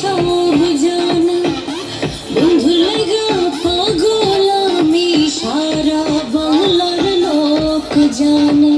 সবজনা বন্ধু লাগা পাগল আমি সারা বাংলার লোক জানা।